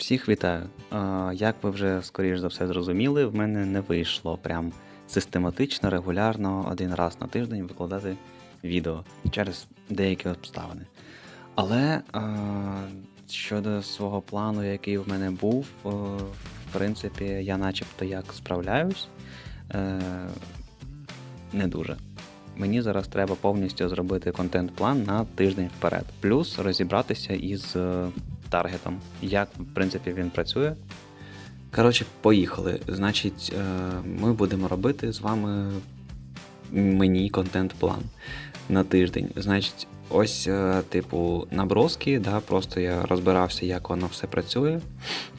Всіх вітаю. Як ви вже скоріш за все зрозуміли, в мене не вийшло прям систематично, регулярно один раз на тиждень викладати відео через деякі обставини. Але щодо свого плану, який в мене був, в принципі, я начебто як справляюсь, е, не дуже. Мені зараз треба повністю зробити контент-план на тиждень вперед, плюс розібратися із е, таргетом, як в принципі він працює. Коротше, поїхали. Значить, е, ми будемо робити з вами мені контент-план на тиждень. Значить, ось, е, типу, наброски, да, просто я розбирався, як воно все працює.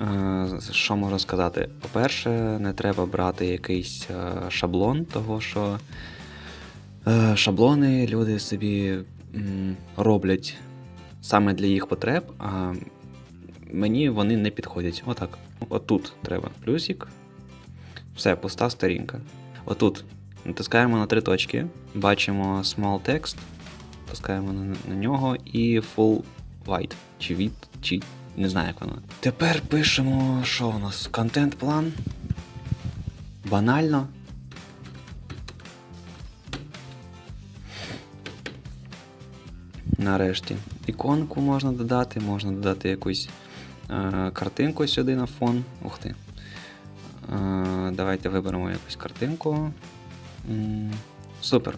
Е, Що можу сказати? По-перше, не треба брати якийсь шаблон, того що шаблони люди собі роблять саме для їх потреб, мені вони не підходять. Отак. Отут треба плюсик. Все, пуста сторінка. Отут натискаємо на три точки, бачимо small text, натискаємо на, на нього і full white. Чи від, чи не знаю, як воно. Тепер пишемо, що у нас? Контент-план. Банально. Нарешті. Іконку можна додати, можна додати якусь картинку сюди на фон. Ух ти. Е, давайте виберемо якусь картинку. Супер.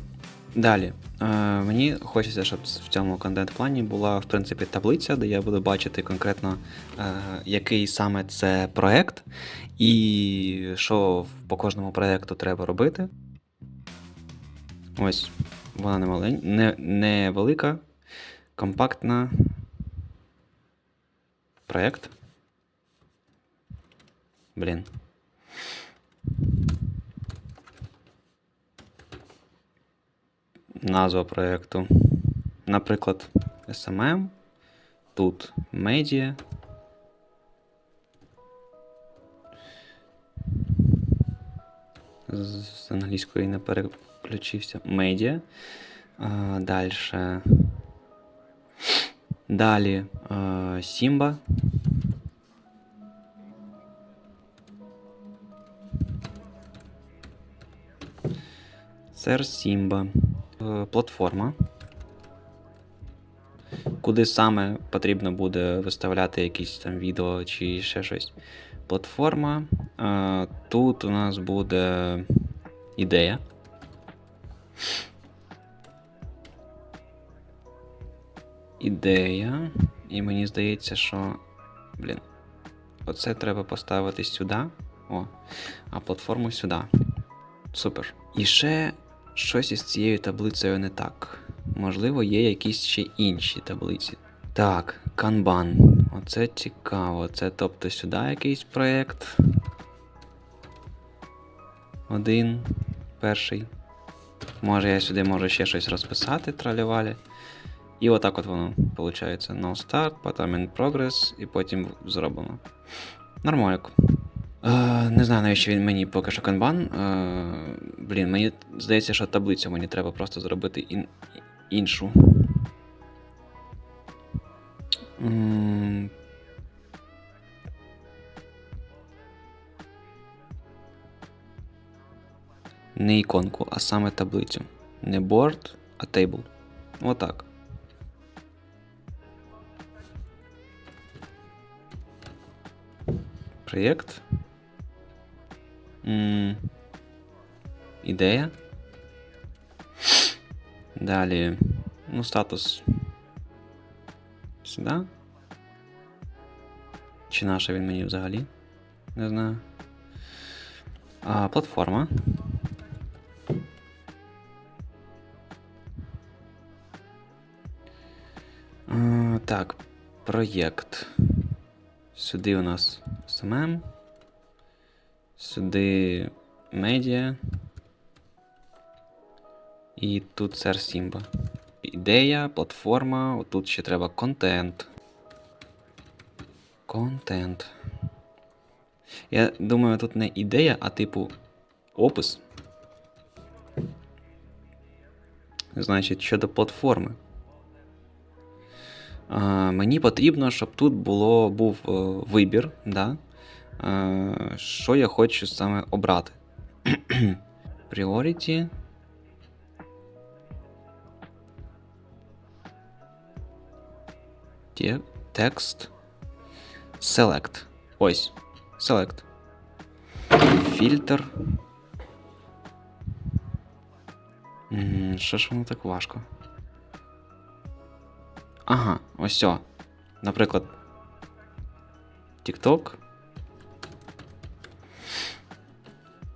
Далі. Е, мені хочеться, щоб в цьому контент-плані була, в принципі, таблиця, де я буду бачити конкретно, е, який саме це проект, і що по кожному проекту треба робити. Ось, вона не малень... не, не велика, компактна. Проект. Блін. Назва проекту. Наприклад, SMM. Тут медіа. З англійської не переключився. Медіа. Далі. Далі е, Сімба. Сер Сімба. Е, Платформа. Куди саме потрібно буде виставляти якісь там відео чи ще щось. Платформа. Е, Тут у нас буде ідея. Ідея. І мені здається, що. Блін. Оце треба поставити сюди. О. А платформу сюди. Супер. І ще щось із цією таблицею не так. Можливо, є якісь ще інші таблиці. Так, канбан. Оце цікаво. Це тобто сюди якийсь проєкт. Один. Перший. Може я сюди можу ще щось розписати, тралівалі. І отак от воно виходить. No start, потім in progress, і потім зроблено. Нормально. Е, не знаю, навіщо він мені поки що канбан. Е, блін, мені здається, що таблицю мені треба просто зробити ін, іншу. Не іконку, а саме таблицю. Не board, а table. Отак. Проєкт. Ідея. Далі. Ну, статус. Сюди. Чи наша він мені взагалі? Не знаю. А, платформа. А, так, проєкт. Сюди у нас SMM. Сюди медіа. І тут сер Сімба. Ідея, платформа, тут ще треба контент. Контент. Я думаю, тут не ідея, а типу опис. Значить, щодо платформи. Мені потрібно, щоб тут було, був е, вибір, да? е, що я хочу саме обрати. Priority. Текст. Select. Ось. Select. Фільтр. Що ж воно так важко? Ага, ось о. Наприклад. TikTok.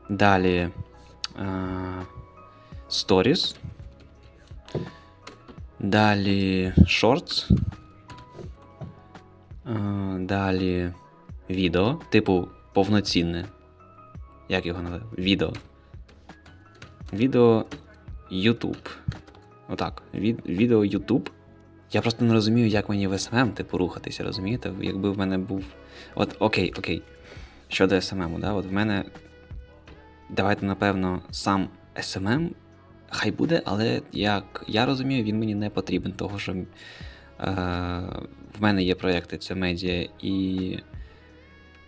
Далі. е, Stories. Далі Shorts. Е, Далі відео, типу повноцінне. Як його називати? Відео. Відео YouTube. Отак. Від, відео YouTube. Я просто не розумію, як мені в SMM, типу, рухатися, розумієте? Якби в мене був. От окей, окей. Щодо SMM, да? От в мене. Давайте, напевно, сам SMM хай буде, але як я розумію, він мені не потрібен, того що е, в мене є проєкти це медіа і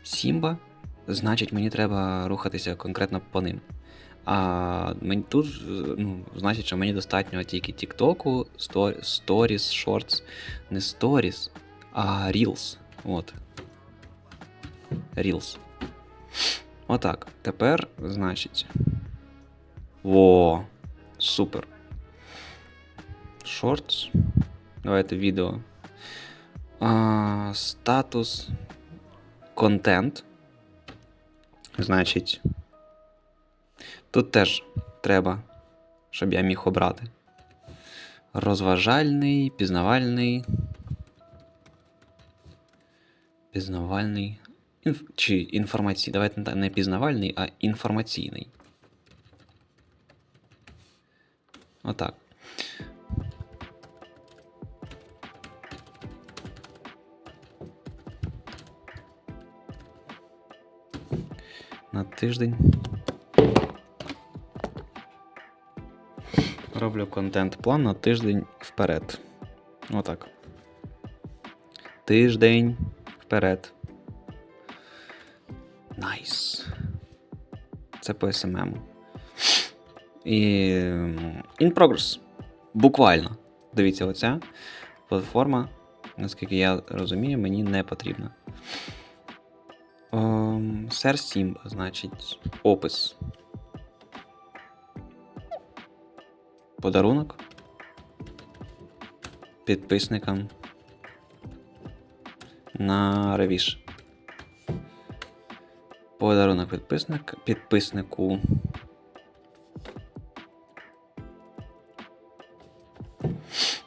Сімба, значить мені треба рухатися конкретно по ним. А мені тут, ну, значить, що мені достатньо тільки TikTok, Stories, Shorts, не Stories, а Reels. От. Reels. Отак. Тепер, значить. Во, супер. Shorts. Давайте відео. А, статус. Контент. Значить. Тут теж треба, щоб я міг обрати. Розважальний, пізнавальний. Пізнавальний. Інф... Чи інформаційний. Давайте не пізнавальний, а інформаційний. Отак. На тиждень. Роблю контент-план на тиждень вперед. Отак. Тиждень вперед. Найс. Це по SMM. І. In progress. Буквально. Дивіться, оця платформа, наскільки я розумію, мені не потрібна. Ем, Сер Сімба, значить, опис. Подарунок. Підписникам. На ревіш. Подарунок підписник, підписнику.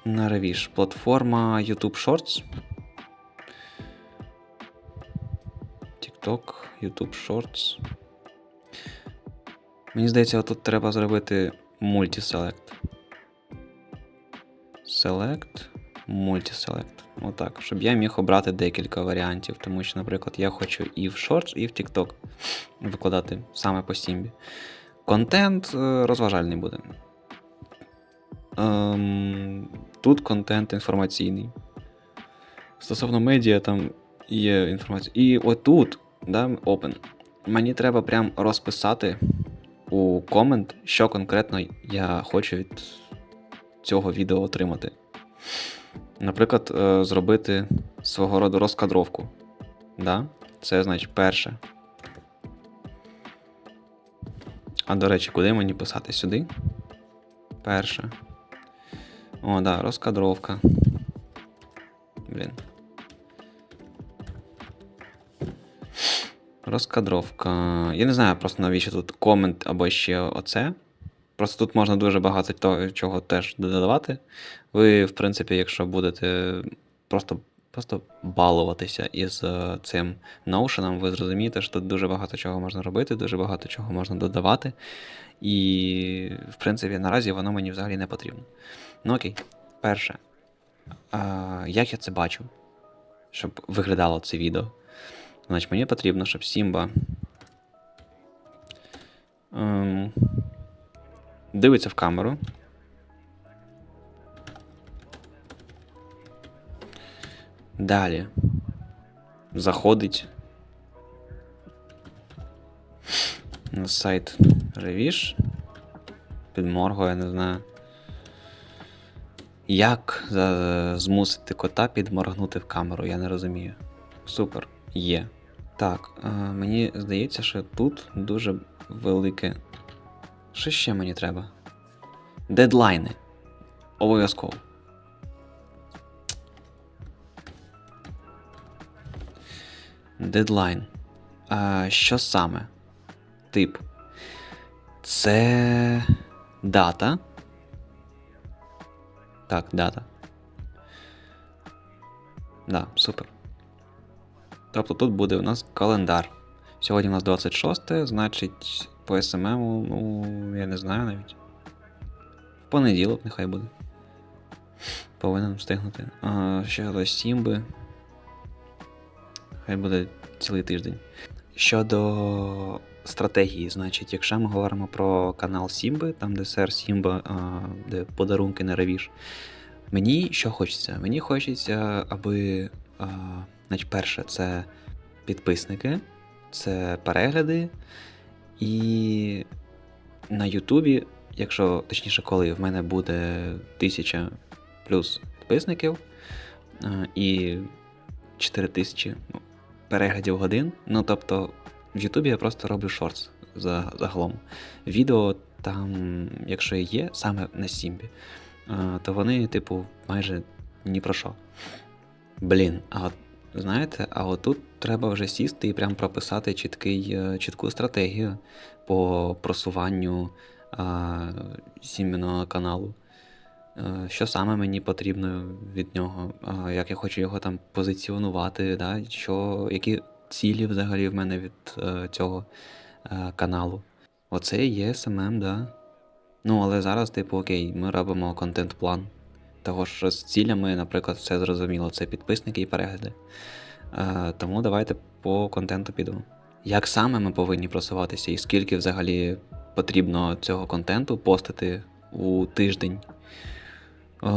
На ревіш. Платформа YouTube Shorts. TikTok, YouTube Shorts. Мені здається, тут треба зробити мультиселект. Select, multiselect. Отак, щоб я міг обрати декілька варіантів, тому що, наприклад, я хочу і в Shorts, і в TikTok викладати саме по Сімбі. Контент е, розважальний буде. Ем, тут контент інформаційний. Стосовно медіа, там є інформація. І отут, да, open. Мені треба прям розписати у комент, що конкретно я хочу від цього відео отримати. Наприклад, е, зробити свого роду розкадровку. Да? Це значить перше. А до речі, куди мені писати? Сюди? Перше. О, да, розкадровка. Блін. Розкадровка. Я не знаю просто навіщо тут комент або ще оце. Просто тут можна дуже багато того, чого теж додавати. Ви, в принципі, якщо будете просто, просто балуватися із е, цим Notion, ви зрозумієте, що тут дуже багато чого можна робити, дуже багато чого можна додавати. І, в принципі, наразі воно мені взагалі не потрібно. Ну окей, перше. А, як я це бачу, щоб виглядало це відео? Значить, мені потрібно, щоб Сімба. Ем, дивиться в камеру. Далі. Заходить на сайт Revish. Підморгує, не знаю. Як змусити кота підморгнути в камеру, я не розумію. Супер, є. Так, е, мені здається, що тут дуже велике. Що ще мені треба? Дедлайни. Обов'язково. Дедлайн. А, що саме? Тип. Це дата. Так, дата. Да, супер. Тобто тут буде у нас календар. Сьогодні у нас 26, значить, по СММу, ну, я не знаю навіть. В понеділок нехай буде. Повинен встигнути. А, щодо Сімби. Хай буде цілий тиждень. Щодо стратегії, значить, якщо ми говоримо про канал Сімби, там де сер Сімба, де подарунки на ревіж, мені що хочеться? Мені хочеться, аби, значить, перше, це підписники, це перегляди, і на Ютубі, якщо точніше, коли в мене буде тисяча плюс підписників і 4 тисячі ну, переглядів годин. Ну тобто в Ютубі я просто роблю шортс за, загалом. Відео там, якщо є, саме на Сімбі, то вони, типу, майже ні про що. Блін, а знаєте, а от тут треба вже сісти і прям прописати чіткий, е, чітку стратегію по просуванню а, сім'яного каналу. Е, Що саме мені потрібно від нього, а, як я хочу його там позиціонувати, да? що, які цілі взагалі в мене від е, цього е, каналу. Оце є SMM, да. Ну, але зараз, типу, окей, ми робимо контент-план. Того що з цілями, наприклад, все зрозуміло, це підписники і перегляди. Е, тому давайте по контенту підемо. Як саме ми повинні просуватися, і скільки взагалі потрібно цього контенту постити у тиждень? Е,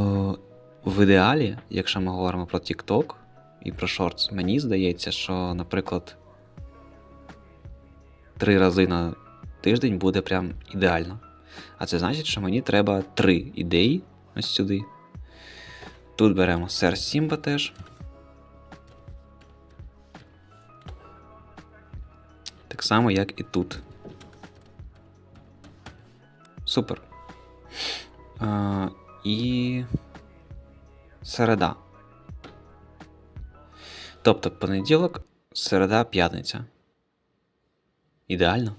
в ідеалі, якщо ми говоримо про TikTok і про Shorts, мені здається, що, наприклад, три рази на тиждень буде прям ідеально. А це значить, що мені треба три ідеї ось сюди. Тут беремо Сер Сімба теж. Так само, як і тут. Супер. А, і середа. Тобто понеділок, середа, п'ятниця. Ідеально.